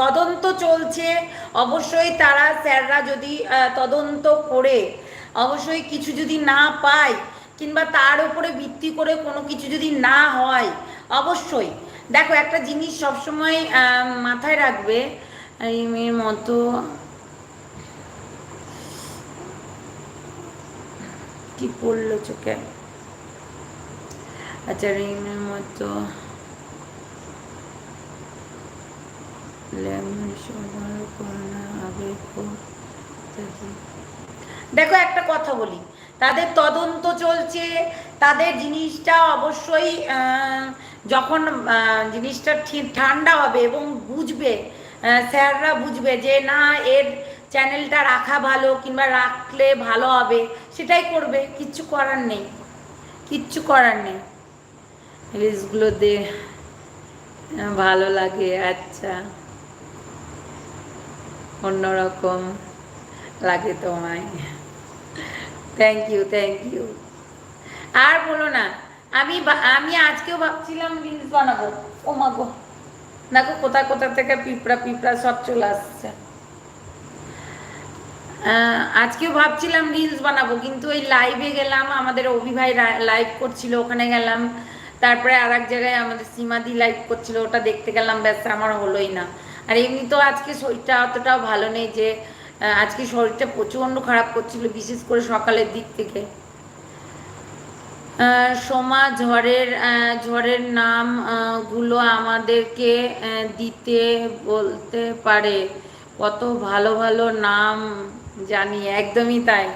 তদন্ত চলছে। অবশ্যই তারা স্যাররা যদি তদন্ত করে, অবশ্যই কিছু যদি না পায় কিংবা তার উপরে ভিত্তি করে কোনো কিছু যদি না হয়, অবশ্যই। দেখো, একটা জিনিস সবসময় মাথায় রাখবে মেয়ের মতো। কি পড়ল চোখে? আচ্ছা রিমের মতো লেমন সবার করোনা আবেগ ও ইত্যাদি। দেখো, একটা কথা বলি। তাদের তদন্ত চলছে। তাদের জিনিসটা অবশ্যই যখন জিনিসটা ঠান্ডা হবে এবং বুঝবে স্যাররা বুঝবে যে না, এর চ্যানেলটা রাখা ভালো কিংবা রাখলে ভালো হবে, সেটাই করবে। কিচ্ছু করার নেই। কিচ্ছু করার নেই। রিলসগুলো দে ভালো লাগে আচ্ছা। অন্যরকম লাগে তোমায়। থ্যাংক ইউ থ্যাংক ইউ আর বলো না, আমি আমি আজকেও ভাবছিলাম রিলস বানাবো। ও মা গো, দেখো কোথা কোথা থেকে পিঁপড়া পিঁপড়া সব চলে আসছে। আজকেও ভাবছিলাম রিলস বানাবো, কিন্তু ওই লাইভে গেলাম, আমাদের অভি ভাই লাইভ করছিল, ওখানে গেলাম। তারপরে আর এক জায়গায় আমাদের সীমাদি লাইভ করছিল, ওটা দেখতে গেলাম, ব্যাস, আমার হলোই না। আর এমনি তো আজকে শরীরটা অতটাও ভালো নেই যে আজকে শরীরটা প্রচণ্ড খারাপ করছিল, বিশেষ করে সকালের দিক থেকে। সোমা, ঝড়ের ঝড়ের নামগুলো আমাদেরকে দিতে বলতে পারে। কত ভালো ভালো নাম জানি, একদমই তাই।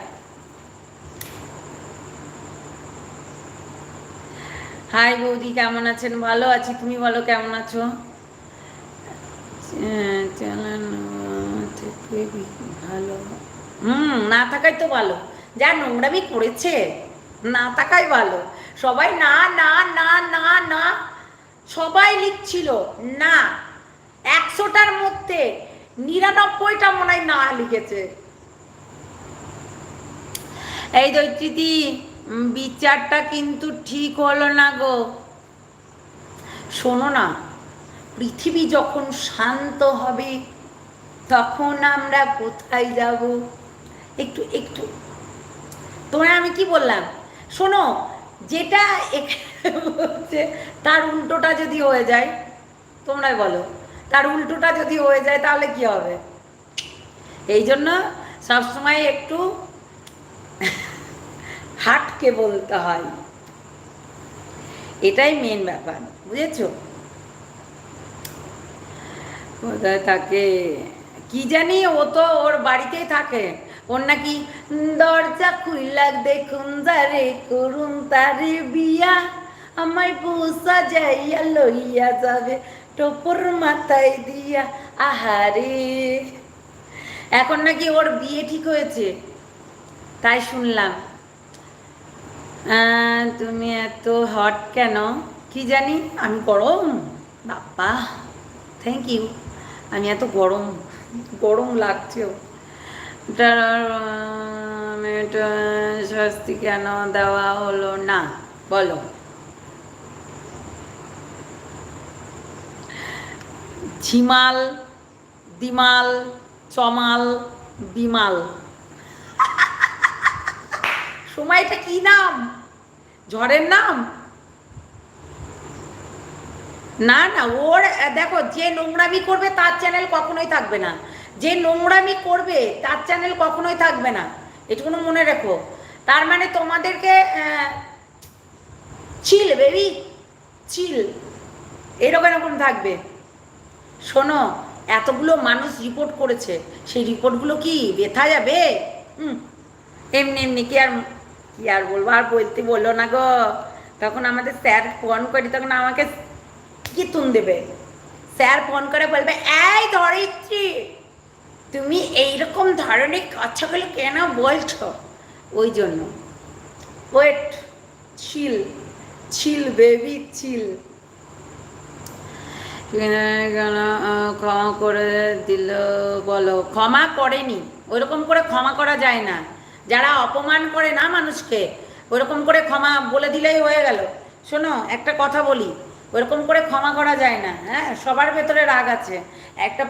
হাই বৌদি, কেমন আছেন? ভালো আছি, তুমি বলো কেমন আছো? চালান থেকে ভালো। হুম না থাকাই তো ভালো। যা নোংরামি করেছে না থাকাই ভালো। সবাই না না না না না সবাই লিখছিল না। একশোটার মধ্যে নিরানব্বইটা মনে হয় না লিখেছে। এই দৈত্রীদি বিচারটা কিন্তু ঠিক হলো না গো। শোনো না পৃথিবী যখন শান্ত হবে, তখন আমরা কোথায় যাব? একটু একটু। তোমায় আমি কি বললাম? শোনো, যেটা বলছে তার উল্টোটা যদি হয়ে যায়, তোমরাই বলো, তার উল্টোটা যদি হয়ে যায়, তাহলে কি হবে? এই জন্য সবসময় একটু হাটকে বলতে হয়। এটাই মেন ব্যাপার, বুঝেছ? কোথায় থাকে? কি জানি, ও তো ওর বাড়িতেই থাকে। ওর নাকি দরজা খুইলা, দেখুন যারে করুন তারে বিয়া। আমায় পোষা যাইয়া লইয়া যাবে, টোপর মাথায় দিয়া। আহারে! এখন নাকি ওর বিয়ে ঠিক হয়েছে। তাই শুনলাম। তুমি এত হট কেন? কি জানি? আমি গরম। বাপ্পা থ্যাংক ইউ আমি এত গরম গরম মেয়েটা শাস্তি কেন দেওয়া হলো না? বলো। ঝিমাল, দিমাল, চমাল, বিমাল। সময়টা কি নাম? ঝড়ের নাম? না না, ওর দেখো, যে নোংরামি করবে তার চ্যানেল কখনোই থাকবে না। যে নোংরামি করবে তার চ্যানেল কখনোই থাকবে না। এটুকুনো মনে রেখো। তার মানে তোমাদেরকে চিল বেবি চিল এরকম এরকম থাকবে। শোনো, এতগুলো মানুষ রিপোর্ট করেছে। সেই রিপোর্টগুলো কি বেথা যাবে? হুম। এমনি এমনি কি আর কি আর বলব? আর বলতে বলল না গো। তখন আমাদের স্যার ফোন করি, তখন আমাকে তুন দেবে? স্যার ফোন করে বলবে, এই ধরিত্রী, তুমি এইরকম ধরনের কথাগুলো কেন বলছো? ওই জন্য। ওয়েট ছিল চিল বেবি ছিল ক্ষমা করে দিল বলো। ক্ষমা করেনি। ওইরকম করে ক্ষমা করা যায় না। যারা অপমান করে না মানুষকে, ওইরকম করে ক্ষমা বলে দিলেই হয়ে গেল। শোনো, একটা কথা বলি। ওইরকম করে ক্ষমা করা যায় না হ্যাঁ? সবার ভেতরে রাগ আছে। একটা